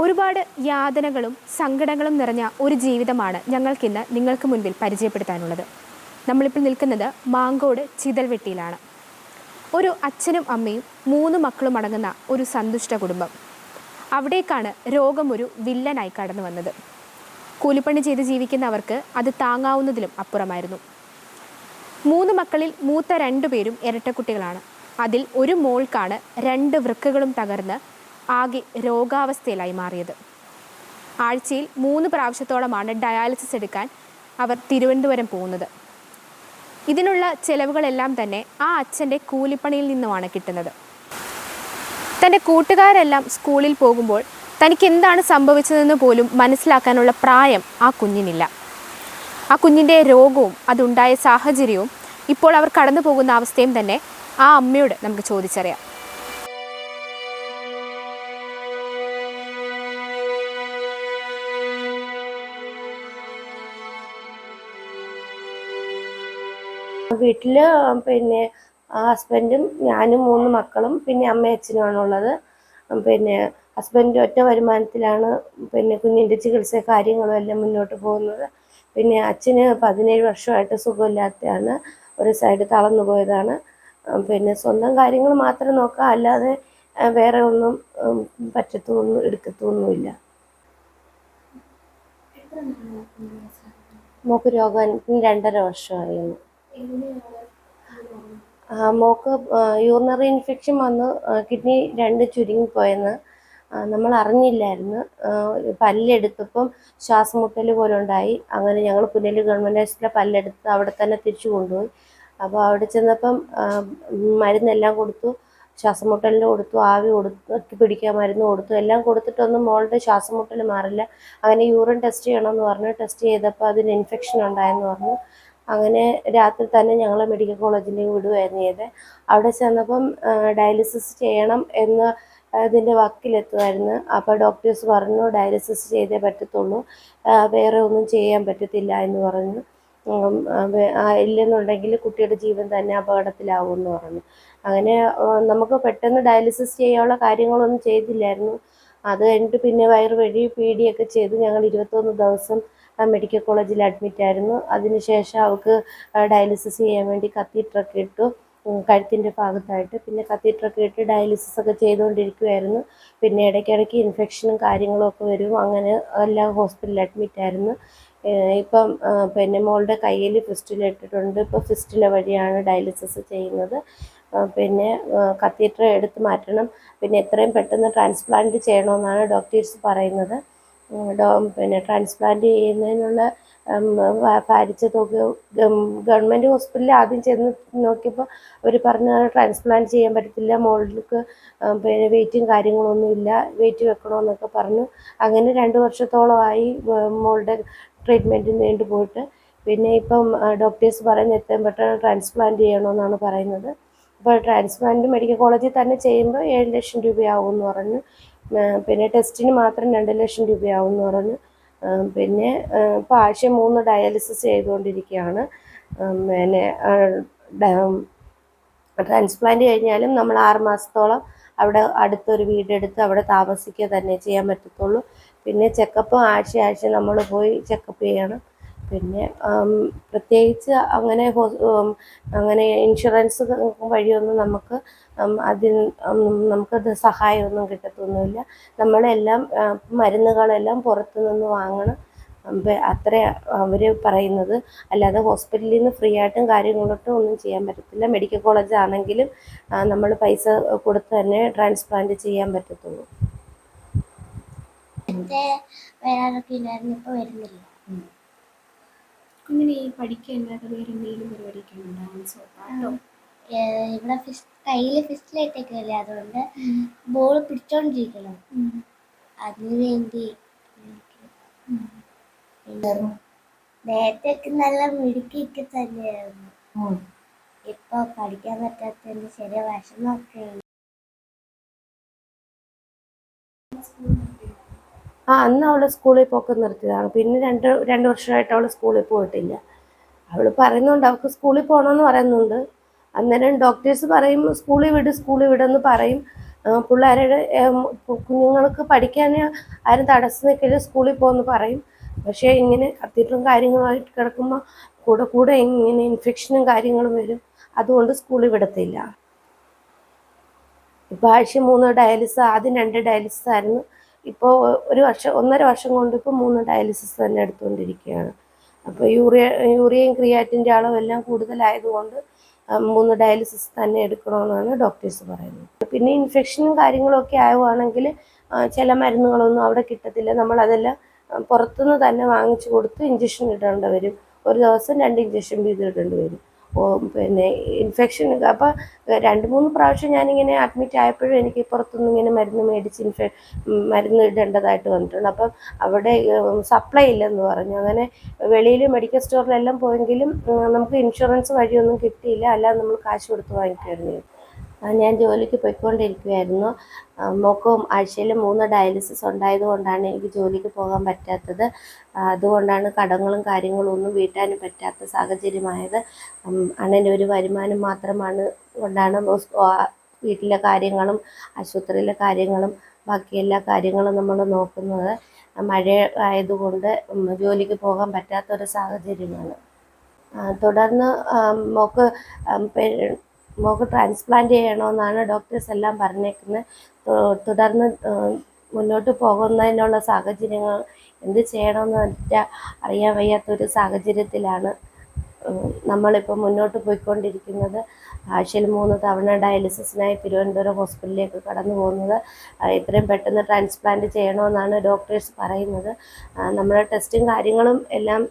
ഒരുപാട് യാതനകളും സങ്കടങ്ങളും നിറഞ്ഞ ഒരു ജീവിതമാണ് ഞങ്ങൾക്കിന്ന് നിങ്ങൾക്ക് മുൻപിൽ പരിചയപ്പെടുത്താനുള്ളത്. നമ്മളിപ്പോൾ നിൽക്കുന്നത് മാങ്കോട് ചിതൽവെട്ടിയിലാണ്. ഒരു അച്ഛനും അമ്മയും മൂന്ന് മക്കളും അടങ്ങുന്ന ഒരു സന്തുഷ്ട കുടുംബം. അവിടേക്കാണ് രോഗം ഒരു വില്ലനായി കടന്നു വന്നത്. കൂലിപ്പണി ചെയ്ത് ജീവിക്കുന്നവർക്ക് അത് താങ്ങാവുന്നതിലും അപ്പുറമായിരുന്നു. മൂന്ന് മക്കളിൽ മൂത്ത രണ്ടുപേരും ഇരട്ടക്കുട്ടികളാണ്. അതിൽ ഒരു മോൾക്കാണ് രണ്ട് വൃക്കകളും തകർന്ന് ആകെ രോഗാവസ്ഥയിലായി മാറിയത്. ആഴ്ചയിൽ മൂന്ന് പ്രാവശ്യത്തോളമാണ് ഡയാലിസിസ് എടുക്കാൻ അവർ തിരുവനന്തപുരം പോകുന്നത്. ഇതിനുള്ള ചെലവുകളെല്ലാം തന്നെ ആ അച്ഛന്റെ കൂലിപ്പണിയിൽ നിന്നുമാണ് കിട്ടുന്നത്. തന്റെ കൂട്ടുകാരെല്ലാം സ്കൂളിൽ പോകുമ്പോൾ തനിക്ക് എന്താണ് സംഭവിച്ചതെന്ന് പോലും മനസ്സിലാക്കാനുള്ള പ്രായം ആ കുഞ്ഞിനില്ല. ആ കുഞ്ഞിന്റെ രോഗവും അതുണ്ടായ സാഹചര്യവും ഇപ്പോൾ അവർ കടന്നു പോകുന്ന അവസ്ഥയും തന്നെ ആ അമ്മയോട് നമുക്ക് ചോദിച്ചറിയാം. വീട്ടിൽ പിന്നെ ഹസ്ബൻഡും ഞാനും മൂന്ന് മക്കളും പിന്നെ അമ്മയും ഉള്ളത്. പിന്നെ ഹസ്ബൻഡ് ഒറ്റ വരുമാനത്തിലാണ് പിന്നെ കുഞ്ഞിന്റെ ചികിത്സ കാര്യങ്ങളും എല്ലാം മുന്നോട്ട് പോകുന്നത്. പിന്നെ അച്ഛന് പതിനേഴ് വർഷമായിട്ട് സുഖമില്ലാത്തതാണ് ഒരു സൈഡ് തളർന്നു പോയതാണ്. പിന്നെ സ്വന്തം കാര്യങ്ങൾ മാത്രം നോക്കുക അല്ലാതെ വേറെ ഒന്നും പറ്റത്തൊന്നും എടുക്കത്തൊന്നുമില്ല. മോക്ക് രോഗം രണ്ടര വർഷമായിരുന്നു. മോക്ക് യൂറിനറി ഇൻഫെക്ഷൻ വന്ന് കിഡ്നി രണ്ട് ചുരുങ്ങിപ്പോയെന്ന് നമ്മൾ അറിഞ്ഞില്ലായിരുന്നു. പല്ലെടുത്തപ്പം ശ്വാസമുട്ടൽ പോലെ ഉണ്ടായി. അങ്ങനെ ഞങ്ങൾ പുനലി ഗവൺമെന്റ് ഹോസ്പിറ്റലിൽ പല്ലെടുത്ത് അവിടെ തന്നെ തിരിച്ചു കൊണ്ടുപോയി. അപ്പോൾ അവിടെ ചെന്നപ്പം മരുന്നെല്ലാം കൊടുത്തു. ശ്വാസമുട്ടലിന് കൊടുത്തു ആവി കൊടുത്തു പിടിക്കാൻ മരുന്ന് കൊടുത്തു. എല്ലാം കൊടുത്തിട്ടൊന്നും മോളുടെ ശ്വാസമുട്ടൽ മാറില്ല. അങ്ങനെ യൂറിൻ ടെസ്റ്റ് ചെയ്യണമെന്ന് പറഞ്ഞു. ടെസ്റ്റ് ചെയ്തപ്പോൾ അതിന് ഇൻഫെക്ഷൻ ഉണ്ടായെന്ന് പറഞ്ഞു. അങ്ങനെ രാത്രി തന്നെ ഞങ്ങൾ മെഡിക്കൽ കോളേജിലേക്ക് വിടുകയായിരുന്നു ചെയ്തത് അവിടെ ചെന്നപ്പം ഡയാലിസിസ് ചെയ്യണം എന്ന് ഇതിന്റെ വക്കിലെത്തുമായിരുന്നു അപ്പോൾ ഡോക്ടേഴ്സ് പറഞ്ഞു ഡയാലിസിസ് ചെയ്തേ പറ്റത്തുള്ളൂ. വേറെ ഒന്നും ചെയ്യാൻ പറ്റത്തില്ല എന്ന് പറഞ്ഞു. ഇല്ലെന്നുണ്ടെങ്കിൽ കുട്ടിയുടെ ജീവൻ തന്നെ അപകടത്തിലാവും എന്ന് പറഞ്ഞു. അങ്ങനെ നമുക്ക് പെട്ടെന്ന് ഡയാലിസിസ് ചെയ്യാനുള്ള കാര്യങ്ങളൊന്നും ചെയ്തില്ലായിരുന്നു. അത് കഴിഞ്ഞിട്ട് പിന്നെ വയറ് വഴി പീഡിയൊക്കെ ചെയ്ത് ഞങ്ങൾ ഇരുപത്തൊന്ന് ദിവസം മെഡിക്കൽ കോളേജിൽ അഡ്മിറ്റ് ആയിരുന്നു. അതിനുശേഷം അവൾക്ക് ഡയാലിസിസ് ചെയ്യാൻ വേണ്ടി കത്തീറ്ററൊക്കെ ഇട്ടു. കഴുത്തിന്റെ ഭാഗത്തായിട്ട്. പിന്നെ കത്തീറ്ററൊക്കെ ഇട്ട് ഡയാലിസിസ് ഒക്കെ ചെയ്തുകൊണ്ടിരിക്കുമായിരുന്നു പിന്നെ ഇടയ്ക്കിടയ്ക്ക് ഇൻഫെക്ഷനും കാര്യങ്ങളും ഒക്കെ വരും. അങ്ങനെ എല്ലാം ഹോസ്പിറ്റലിൽ അഡ്മിറ്റ് ആയിരുന്നു. ഇപ്പം പിന്നെ മോളുടെ കയ്യിൽ ഫിസ്റ്റുല ഇട്ടിട്ടുണ്ട്. ഇപ്പോൾ ഫിസ്റ്റുല വഴിയാണ് ഡയാലിസിസ് ചെയ്യുന്നത്. പിന്നെ കത്തീറ്റർ എടുത്ത് മാറ്റണം. പിന്നെ എത്രയും പെട്ടെന്ന് ട്രാൻസ്പ്ലാന്റ് ചെയ്യണമെന്നാണ് ഡോക്ടേഴ്സ് പറയുന്നത്. പിന്നെ ട്രാൻസ്പ്ലാന്റ് ചെയ്യുന്നതിനുള്ള പാരിച്ച തുക ഗവൺമെന്റ് ഹോസ്പിറ്റലിൽ ആദ്യം ചെന്ന് നോക്കിയപ്പോൾ അവർ പറഞ്ഞ ട്രാൻസ്പ്ലാന്റ് ചെയ്യാൻ പറ്റത്തില്ല മോൾക്ക് പിന്നെ വെയിറ്റും കാര്യങ്ങളൊന്നും ഇല്ല വെയിറ്റ് വെക്കണമെന്നൊക്കെ പറഞ്ഞു. അങ്ങനെ രണ്ട് വർഷത്തോളമായി മോളുടെ ട്രീറ്റ്മെന്റ് നീണ്ടു പോയിട്ട്. പിന്നെ ഇപ്പം ഡോക്ടേഴ്സ് പറയുന്ന എത്രയും പെട്ടെന്ന് ട്രാൻസ്പ്ലാന്റ് ചെയ്യണമെന്നാണ് പറയുന്നത്. അപ്പോൾ ട്രാൻസ്പ്ലാന്റ് മെഡിക്കൽ കോളേജിൽ തന്നെ ചെയ്യുമ്പോൾ ഏഴ് ലക്ഷം രൂപയാവും എന്ന് പറഞ്ഞു. പിന്നെ ടെസ്റ്റിന് മാത്രം രണ്ട് ലക്ഷം രൂപയാവും എന്ന് പറഞ്ഞു പിന്നെ ഇപ്പോൾ ആഴ്ച മൂന്ന് ഡയാലിസിസ് ചെയ്തുകൊണ്ടിരിക്കുകയാണ്. പിന്നെ ട്രാൻസ്പ്ലാന്റ് കഴിഞ്ഞാലും നമ്മൾ ആറ് മാസത്തോളം അവിടെ അടുത്തൊരു വീടെടുത്ത് അവിടെ താമസിക്കുക തന്നെ ചെയ്യാൻ പറ്റത്തുള്ളൂ. പിന്നെ ചെക്കപ്പ് ആഴ്ച ആഴ്ച നമ്മൾ പോയി ചെക്കപ്പ് ചെയ്യണം. പിന്നെ പ്രത്യേകിച്ച് അങ്ങനെ അങ്ങനെ ഇൻഷുറൻസ് വഴിയൊന്നും നമുക്ക് അതിൽ നമുക്കത് സഹായമൊന്നും കിട്ടത്തൊന്നുമില്ല. നമ്മളെല്ലാം മരുന്നുകളെല്ലാം പുറത്തു നിന്ന് വാങ്ങണം അത്ര അവർ പറയുന്നത്. അല്ലാതെ ഹോസ്പിറ്റലിൽ നിന്ന് ഫ്രീ ആയിട്ടും കാര്യങ്ങളൊട്ടും ഒന്നും ചെയ്യാൻ പറ്റത്തില്ല. മെഡിക്കൽ കോളേജ് ആണെങ്കിലും നമ്മൾ പൈസ കൊടുത്ത് തന്നെ ട്രാൻസ്പ്ലാന്റ് ചെയ്യാൻ പറ്റത്തുള്ളൂ. വരാറൊക്കെ ഉണ്ടായിരുന്നു ഇപ്പൊ വരുന്നില്ല. കുഞ്ഞിനെ ഈ പഠിക്കേണ്ടത് വേറെ എന്തെങ്കിലും പരിപാടിയൊക്കെ ഉണ്ടോ? ഡാൻസോ പാട്ടോ? ഇവിടെ ഫിസ്റ്റ് കയ്യിൽ ഫിസ്റ്റിലായിട്ടൊക്കെ അതുകൊണ്ട് ബോൾ പിടിച്ചോണ്ടിരിക്കണം അതിനു വേണ്ടി നേരത്തെ ഒക്കെ നല്ല മിടുക്കിയൊക്കെ തന്നെയായിരുന്നു. ഇപ്പൊ പഠിക്കാൻ പറ്റാത്തതിന്റെ ചെറിയ വിഷമമൊക്കെ ഉണ്ട് ആ അന്ന് അവൾ സ്കൂളിൽ പോക്ക് നിർത്തിയതാണ്. പിന്നെ രണ്ട് രണ്ട് വർഷമായിട്ട് അവൾ സ്കൂളിൽ പോയിട്ടില്ല. അവൾ പറയുന്നുണ്ട് അവൾക്ക് സ്കൂളിൽ പോകണമെന്ന് പറയുന്നുണ്ട്. അന്നേരം ഡോക്ടേഴ്സ് പറയും സ്കൂളിൽ വിട് സ്കൂളിൽ വിടെന്ന് പറയും. പിള്ളേരുടെ കുഞ്ഞുങ്ങൾക്ക് പഠിക്കാൻ ആരും തടസ്സം നിൽക്കില്ല സ്കൂളിൽ പോകുമെന്ന് പറയും. പക്ഷേ ഇങ്ങനെ കത്തീഡ്രലും കാര്യങ്ങളുമായിട്ട് കിടക്കുമ്പോൾ കൂടെ കൂടെ ഇങ്ങനെ ഇൻഫെക്ഷനും കാര്യങ്ങളും വരും. അതുകൊണ്ട് സ്കൂളിൽ വിടത്തില്ല. ഇപ്പോൾ ആഴ്ച മൂന്ന് ഡയാലിസിസ് ആദ്യം രണ്ട് ഡയാലിസിസ് ആയിരുന്നു. ഇപ്പോൾ ഒരു വർഷം ഒന്നര വർഷം കൊണ്ട് ഇപ്പോൾ മൂന്ന് ഡയാലിസിസ് തന്നെ എടുത്തുകൊണ്ടിരിക്കുകയാണ് അപ്പോൾ യൂറിയ യൂറിയയും ക്രിയാറ്റിന്റെ അളവെല്ലാം കൂടുതലായതുകൊണ്ട് മൂന്ന് ഡയാലിസിസ് തന്നെ എടുക്കണമെന്നാണ് ഡോക്ടേഴ്സ് പറയുന്നത്. പിന്നെ ഇൻഫെക്ഷനും കാര്യങ്ങളൊക്കെ ആവുകയാണെങ്കിൽ ചില മരുന്നുകളൊന്നും അവിടെ കിട്ടത്തില്ല. നമ്മളതെല്ലാം പുറത്തുനിന്ന് തന്നെ വാങ്ങിച്ചു കൊടുത്ത് ഇഞ്ചക്ഷൻ ഇടേണ്ടി വരും. ഒരു ദിവസം രണ്ട് ഇഞ്ചക്ഷൻ വീതം ഇടേണ്ടി വരും. പിന്നെ ഇൻഫെക്ഷൻ അപ്പോൾ രണ്ട് മൂന്ന് പ്രാവശ്യം ഞാനിങ്ങനെ അഡ്മിറ്റ് ആയപ്പോഴും എനിക്ക് പുറത്തുനിന്ന് ഇങ്ങനെ മരുന്ന് മേടിച്ച് ഇൻഫെ മരുന്ന് ഇടേണ്ടതായിട്ട് വന്നിട്ടുണ്ട്. അപ്പം അവിടെ സപ്ലൈ ഇല്ലെന്ന് പറഞ്ഞു. അങ്ങനെ വെളിയിൽ മെഡിക്കൽ സ്റ്റോറിലെല്ലാം പോയെങ്കിലും നമുക്ക് ഇൻഷുറൻസ് വഴിയൊന്നും കിട്ടിയില്ല. അല്ലാതെ നമ്മൾ കാശ് കൊടുത്ത് വാങ്ങിക്കുമായിരുന്നു ആ, ഞാൻ ജോലിക്ക് പോയിക്കൊണ്ടിരിക്കുമായിരുന്നു മോക്ക് ആഴ്ചയിൽ മൂന്ന് ഡയാലിസിസ് ഉണ്ടായത് കൊണ്ടാണ് എനിക്ക് ജോലിക്ക് പോകാൻ പറ്റാത്തത്. അതുകൊണ്ടാണ് കടങ്ങളും കാര്യങ്ങളും ഒന്നും വീട്ടാനും പറ്റാത്ത സാഹചര്യമായത്. അണ്ണന്റെ ഒരു വരുമാനം മാത്രമാണ് കൊണ്ടാണ് വീട്ടിലെ കാര്യങ്ങളും ആശുപത്രിയിലെ കാര്യങ്ങളും ബാക്കി എല്ലാ കാര്യങ്ങളും നമ്മൾ നോക്കുന്നത്. മഴ ആയതുകൊണ്ട് ജോലിക്ക് പോകാൻ പറ്റാത്തൊരു സാഹചര്യമാണ്. തുടർന്ന് മോക്ക് മോക്ക് ട്രാൻസ്പ്ലാന്റ് ചെയ്യണമെന്നാണ് ഡോക്ടേഴ്സ് എല്ലാം പറഞ്ഞേക്കുന്നത്. തുടർന്ന് മുന്നോട്ട് പോകുന്നതിനുള്ള സാഹചര്യങ്ങൾ എന്ത് ചെയ്യണമെന്ന് അറിയാൻ വയ്യാത്തൊരു സാഹചര്യത്തിലാണ്. നമ്മളിപ്പോൾ മുന്നോട്ട് പോയിക്കൊണ്ടിരിക്കുന്നത് ആഴ്ചയിൽ മൂന്ന് തവണ ഡയാലിസിസിനായി തിരുവനന്തപുരം ഹോസ്പിറ്റലിലേക്ക് കടന്നു പോകുന്നത്. എത്രയും പെട്ടെന്ന് ട്രാൻസ്പ്ലാന്റ് ചെയ്യണമെന്നാണ് ഡോക്ടേഴ്സ് പറയുന്നത്. നമ്മുടെ ടെസ്റ്റും കാര്യങ്ങളും എല്ലാം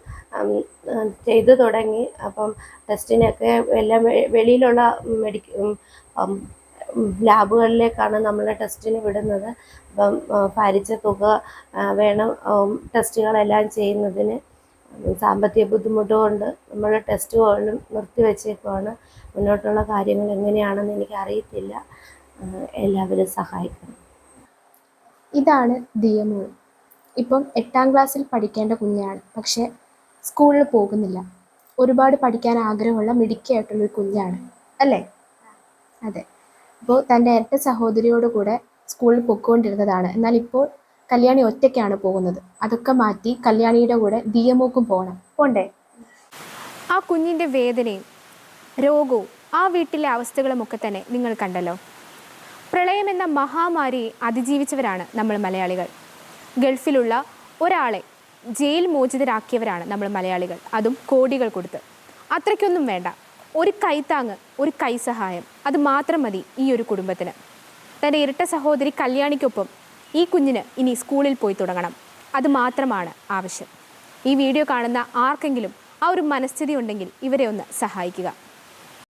ചെയ്തു തുടങ്ങി. അപ്പം ടെസ്റ്റിനൊക്കെ എല്ലാം വെളിയിലുള്ള മെഡിക്ക ലാബുകളിലേക്കാണ് നമ്മൾ ടെസ്റ്റിന് വിടുന്നത്. അപ്പം ഭാരിച്ച തുക വേണം ടെസ്റ്റുകളെല്ലാം ചെയ്യുന്നതിന്. സാമ്പത്തിക ബുദ്ധിമുട്ട് കൊണ്ട് നമ്മൾ ടെസ്റ്റ് പോലും നിർത്തിവെച്ചേക്കുവാണ് മുന്നോട്ടുള്ള കാര്യങ്ങൾ എങ്ങനെയാണെന്ന് എനിക്ക് അറിയത്തില്ല എല്ലാവരും സഹായിക്കണം. ഇതാണ് ദിയമോൾ. ഇപ്പം എട്ടാം ക്ലാസ്സിൽ പഠിക്കേണ്ട കുഞ്ഞാണ്. പക്ഷേ സ്കൂളിൽ പോകുന്നില്ല. ഒരുപാട് പഠിക്കാൻ ആഗ്രഹമുള്ള മിടുക്കിയായിട്ടുള്ളൊരു കുഞ്ഞാണ്. അല്ലേ? അതെ. അപ്പോൾ തന്റെ ഇരട്ട സഹോദരിയോട് കൂടെ സ്കൂളിൽ പൊയ്ക്കൊണ്ടിരുന്നതാണ്. എന്നാൽ ഇപ്പോൾ കല്യാണി ഒറ്റയ്ക്കാണ് പോകുന്നത്. അതൊക്കെ മാറ്റി കല്യാണിയുടെ കൂടെ ദിയമോക്കും പോകണം. പോണ്ടേ? ആ കുഞ്ഞിന്റെ വേദനയും രോഗവും ആ വീട്ടിലെ അവസ്ഥകളുമൊക്കെ തന്നെ നിങ്ങൾ കണ്ടല്ലോ. പ്രളയം എന്ന മഹാമാരിയെ അതിജീവിച്ചവരാണ് നമ്മൾ മലയാളികൾ. ഗൾഫിലുള്ള ഒരാളെ ജയിൽ മോചിതരാക്കിയവരാണ് നമ്മൾ മലയാളികൾ. അതും കോടികൾ കൊടുത്ത്. അത്രയ്ക്കൊന്നും വേണ്ട. ഒരു കൈത്താങ്ങ് ഒരു കൈസഹായം. അത് മാത്രം മതി ഈ ഒരു കുടുംബത്തിന്. തന്റെ ഇരട്ട സഹോദരി കല്യാണിക്കൊപ്പം ഈ കുഞ്ഞിന് ഇനി സ്കൂളിൽ പോയി തുടങ്ങണം. അത് മാത്രമാണ് ആവശ്യം. ഈ വീഡിയോ കാണുന്ന ആർക്കെങ്കിലും ആ ഒരു മനസ്ഥിതി ഉണ്ടെങ്കിൽ ഇവരെ ഒന്ന് സഹായിക്കുക.